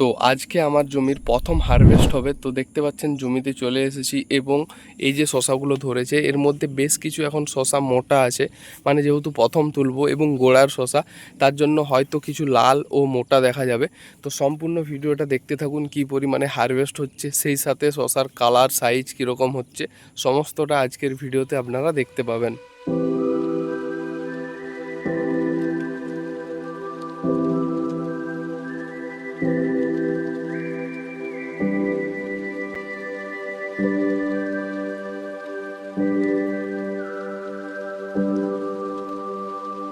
তো আজকে আমার জমির প্রথম হারভেস্ট হবে। তো দেখতে পাচ্ছেন জমিতে চলে এসেছি এবং এই যে শশাগুলো ধরেছে, এর মধ্যে বেশ কিছু এখন শশা মোটা আছে। মানে যেহেতু প্রথম তুলবো এবং গোড়ার শশা, তার জন্য হয়তো কিছু লাল ও মোটা দেখা যাবে। তো সম্পূর্ণ ভিডিওটা দেখতে থাকুন কি পরিমাণে হারভেস্ট হচ্ছে, সেই সাথে শশার কালার সাইজ কীরকম হচ্ছে, সমস্তটা আজকের ভিডিওতে আপনারা দেখতে পাবেন।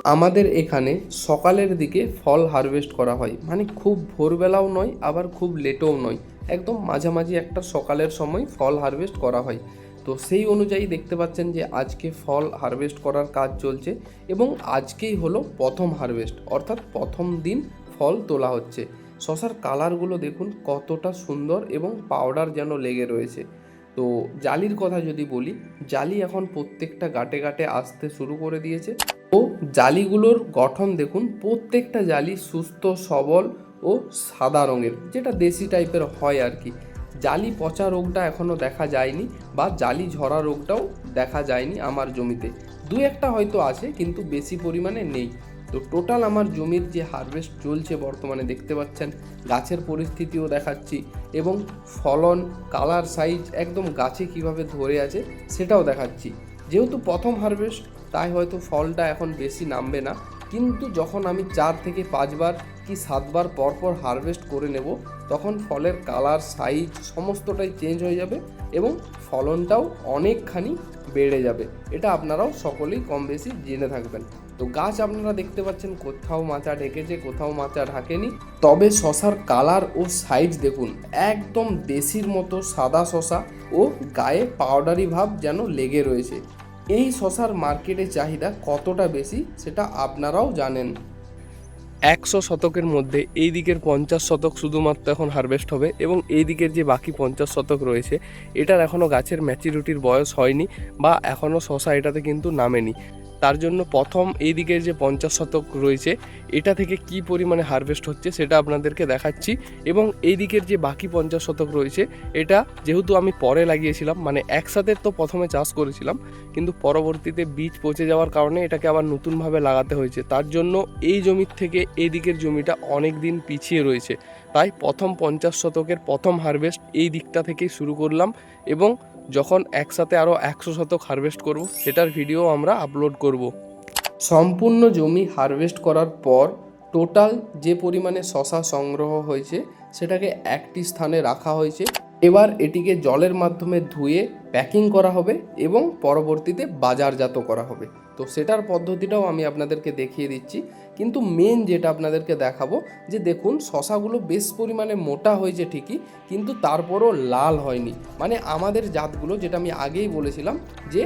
আমাদের এখানে সকালের দিকে ফল হারভেস্ট করা হয়। মানে খুব ভোরবেলাও নয়, আবার খুব লেটেও নয়। একদম মাঝামাঝি একটা সকালের সময় ফল হারভেস্ট করা হয়। তো সেই অনুযায়ী দেখতে পাচ্ছেন যে আজকে ফল হারভেস্ট করার কাজ চলছে এবং আজকেই হলো প্রথম হারভেস্ট অর্থাৎ প্রথম দিন ফল তোলা হচ্ছে। শশার কালারগুলো দেখুন কতটা সুন্দর এবং পাউডার যেন লেগে রয়েছে। তো জালির কথা যদি বলি, জালি এখন প্রত্যেকটা গাটে গাটে আসতে শুরু করে দিয়েছে। ও জালিগুলোর গঠন দেখুন, প্রত্যেকটা জালি সুস্থ, সবল ও সাদা রঙের, যেটা দেশি টাইপের হয় আর কি। জালি পচা রোগটা এখনও দেখা যায়নি বা জালি ঝরা রোগটাও দেখা যায়নি আমার জমিতে। দু একটা হয়তো আছে, কিন্তু বেশি পরিমাণে নেই। তো টোটাল আমার জমির যে হারভেস্ট চলছে বর্তমানে দেখতে পাচ্ছেন, গাছের পরিস্থিতিও দেখাচ্ছি এবং ফলন কালার সাইজ একদম গাছে কীভাবে ধরে আছে সেটাও দেখাচ্ছি। যেহেতু প্রথম হারভেস্ট তাই হয়তো ফলটা এখন বেশি নামবে না। কিন্তু যখন আমি চার থেকে পাঁচবার কি সাতবার পরপর হারভেস্ট করে নেব, তখন ফলের কালার সাইজ সমস্তটাই চেঞ্জ হয়ে যাবে এবং ফলনটাও অনেকখানি বেড়ে যাবে। এটা আপনারাও সকলেই কম বেশি জেনে থাকবেন। তো গাছ আপনারা দেখতে পাচ্ছেন, কোথাও মাচা ঢেকেছে কোথাও মাচা ঢাকেনি। তবে শশার কালার ও সাইজ দেখুন, একদম দেশির মতো সাদা শশা ও গায়ে পাউডারি ভাব যেন লেগে রয়েছে। এই শশার মার্কেটে চাহিদা কতটা বেশি সেটা আপনারাও জানেন। একশো শতকের মধ্যে এই দিকের পঞ্চাশ শতক শুধুমাত্র এখন হারভেস্ট হবে এবং এই দিকের যে বাকি পঞ্চাশ শতক রয়েছে, এটার এখনও গাছের ম্যাচুরিটির বয়স হয়নি বা এখনও শশা এটাতে কিন্তু নামেনি। তার জন্য প্রথম এই দিকের যে পঞ্চাশ শতক রয়েছে, এটা থেকে কি পরিমাণে হারভেস্ট হচ্ছে সেটা আপনাদেরকে দেখাচ্ছি। এবং এই দিকের যে বাকি পঞ্চাশ শতক রয়েছে, এটা যেহেতু আমি পরে লাগিয়েছিলাম মানে একসাথে তো প্রথমে চাষ করেছিলাম, কিন্তু পরবর্তীতে বীজ পচে যাওয়ার কারণে এটাকে আবার নতুনভাবে লাগাতে হয়েছে। তার জন্য এই জমির থেকে এই দিকের জমিটা অনেক দিন পিছিয়ে রয়েছে। তাই প্রথম পঞ্চাশ শতকের প্রথম হারভেস্ট এই দিকটা থেকেই শুরু করলাম এবং যখন একসাথে আরও একশো শতক হারভেস্ট করব, সেটার ভিডিও আমরা আপলোড করব। সম্পূর্ণ জমি হারভেস্ট করার পর টোটাল যে পরিমাণে শশা সংগ্রহ হয়েছে, সেটাকে একটি স্থানে রাখা হয়েছে। এবার এটিকে জলের মাধ্যমে ধুয়ে প্যাকিং করা হবে এবং পরবর্তীতে বাজারজাত করা হবে। তো সেটার পদ্ধতিটাও আমি আপনাদেরকে দেখিয়ে দিচ্ছি। কিন্তু মেন যেটা আপনাদেরকে দেখাবো, যে দেখুন, শশাগুলো বেশ পরিমাণে মোটা হয়েছে ঠিকই, কিন্তু তারপরও লাল হয়নি। মানে আমাদের জাতগুলো, যেটা আমি আগেই বলেছিলাম, যে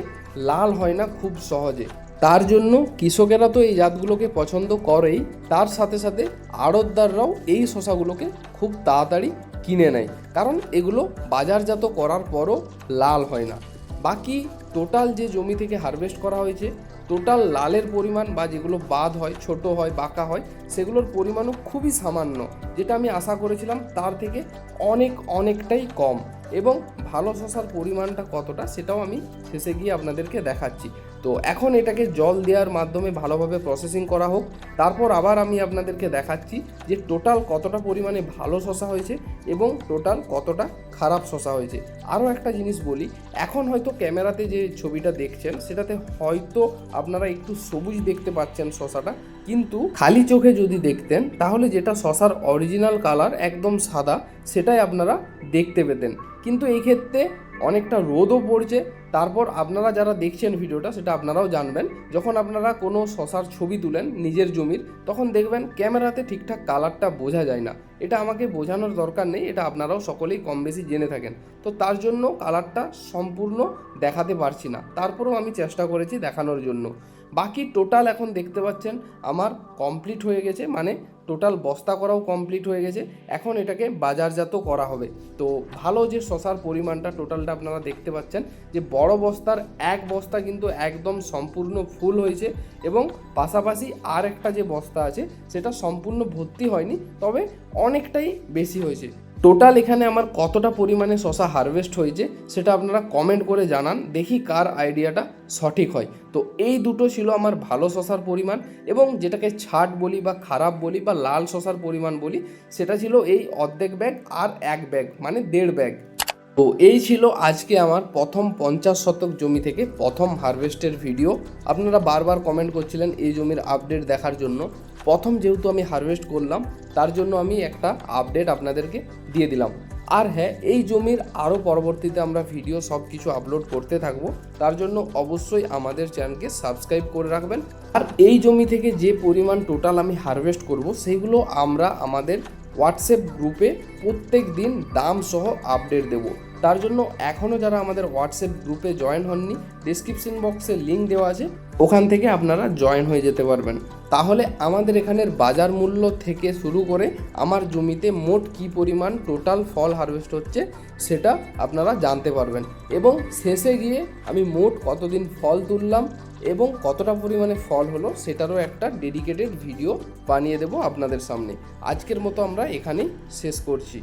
লাল হয় না খুব সহজে। তার জন্য কৃষকেরা তো এই জাতগুলোকে পছন্দ করেই, তার সাথে সাথে আড়তদাররাও এই শশাগুলোকে খুব তাড়াতাড়ি কিনে নেয়। কারণ এগুলো বাজারজাত করার পরও লাল হয় না। বাকি টোটাল যে জমি থেকে হারভেস্ট করা হয়েছে টোটাল লালের পরিমাণ বা যেগুলো বাদ হয়, ছোট হয়, বাঁকা হয়, সেগুলোর পরিমাণও খুবই সামান্য, যেটা আমি আশা করেছিলাম তার থেকে অনেক অনেকটাই কম। এবং ভালো শশার পরিমাণটা কতটা সেটাও আমি শেষে গিয়ে আপনাদেরকে দেখাচ্ছি। তো এখন এটাকে জল দেওয়ার মাধ্যমে ভালোভাবে প্রসেসিং করা হোক। তারপর আবার আমি আপনাদেরকে দেখাচ্ছি যে টোটাল কতটা পরিমাণে ভালো শশা হয়েছে এবং টোটাল কতটা খারাপ শশা হয়েছে। আরও একটা জিনিস বলি, এখন হয়তো ক্যামেরাতে যে ছবিটা দেখছেন, সেটাতে হয়তো আপনারা একটু সবুজ দেখতে পাচ্ছেন শশাটা কিন্তু খালি চোখে যদি দেখতেন, তাহলে যেটা শশার অরিজিনাল কালার একদম সাদা, সেটাই আপনারা দেখতে পেতেন। কিন্তু এই ক্ষেত্রে অনেকটা রোদও পড়ছে। তারপর আপনারা যারা দেখছেন ভিডিওটা, সেটা আপনারাও জানবেন। যখন আপনারা কোনো শশার ছবি তুলেন নিজের জমির, তখন দেখবেন ক্যামেরাতে ঠিকঠাক কালারটা বোঝা যায় না। এটা আমাকে বোঝানোর দরকার নেই, এটা আপনারাও সকলেই কম বেশি জেনে থাকেন। তো তার জন্য কালারটা সম্পূর্ণ দেখাতে পারছি না। তারপরেও আমি চেষ্টা করেছি দেখানোর জন্য। বাকি টোটাল এখন দেখতে পাচ্ছেন, আমার কমপ্লিট হয়ে গেছে মানে টোটাল বস্তা করাও কমপ্লিট হয়ে গেছে। এখন এটাকে বাজারজাত করা হবে। তো ভালো যে শশার পরিমাণটা টোটালটা আপনারা দেখতে পাচ্ছেন, যে বড় বস্তার এক বস্তা কিন্তু একদম সম্পূর্ণ ফুল হয়েছে এবং পাশাপাশি আর একটা যে বস্তা আছে, সেটা সম্পূর্ণ ভর্তি হয়নি। তবে অনেকটাই বেশি হয়েছে। টোটাল এখানে আমার কতটা পরিমাণে শশা হারভেস্ট হয়েছে সেটা আপনারা কমেন্ট করে জানান, দেখি কার আইডিয়াটা সঠিক হয়। তো এই দুটো ছিল আমার ভালো শশার পরিমাণ এবং যেটাকে ছাট বলি বা খারাপ বলি বা লাল শশার পরিমাণ বলি, সেটা ছিল এই অর্ধেক ব্যাগ আর এক ব্যাগ মানে দেড় ব্যাগ তো এই ছিল আজকে আমার প্রথম পঞ্চাশ শতক জমি থেকে প্রথম হারভেস্টের ভিডিও আপনারা বারবার কমেন্ট করছিলেন এই জমির আপডেট দেখার জন্য। প্রথম যেহেতু আমি হারভেস্ট করলাম, তার জন্য আমি একটা আপডেট আপনাদেরকে দিয়ে দিলাম। আর হ্যাঁ এই জমির আরও পরবর্তীতে আমরা ভিডিও সব কিছু আপলোড করতে থাকব, তার জন্য অবশ্যই আমাদের চ্যানেলকে সাবস্ক্রাইব করে রাখবেন। আর এই জমি থেকে যে পরিমাণ টোটাল আমি হারভেস্ট করব সেইগুলো আমরা আমাদের হোয়াটসঅ্যাপ গ্রুপে প্রত্যেক দিন দাম সহ আপডেট দেব। তার জন্য এখনও যারা আমাদের হোয়াটসঅ্যাপ গ্রুপে জয়েন হননি ডিসক্রিপশন বক্সে লিঙ্ক দেওয়া আছে, ওখান থেকে আপনারা জয়েন হয়ে যেতে পারবেন। তাহলে আমাদের এখানের বাজার মূল্য থেকে শুরু করে আমার জমিতে মোট কী পরিমাণ টোটাল ফল হারভেস্ট হচ্ছে, সেটা আপনারা জানতে পারবেন। এবং শেষে গিয়ে আমি মোট কতদিন ফল তুললাম এবং কতটা পরিমাণে ফল হলো, সেটারও একটা ডেডিকেটেড ভিডিও বানিয়ে দেবো আপনাদের সামনে। আজকের মতো আমরা এখানেই শেষ করছি।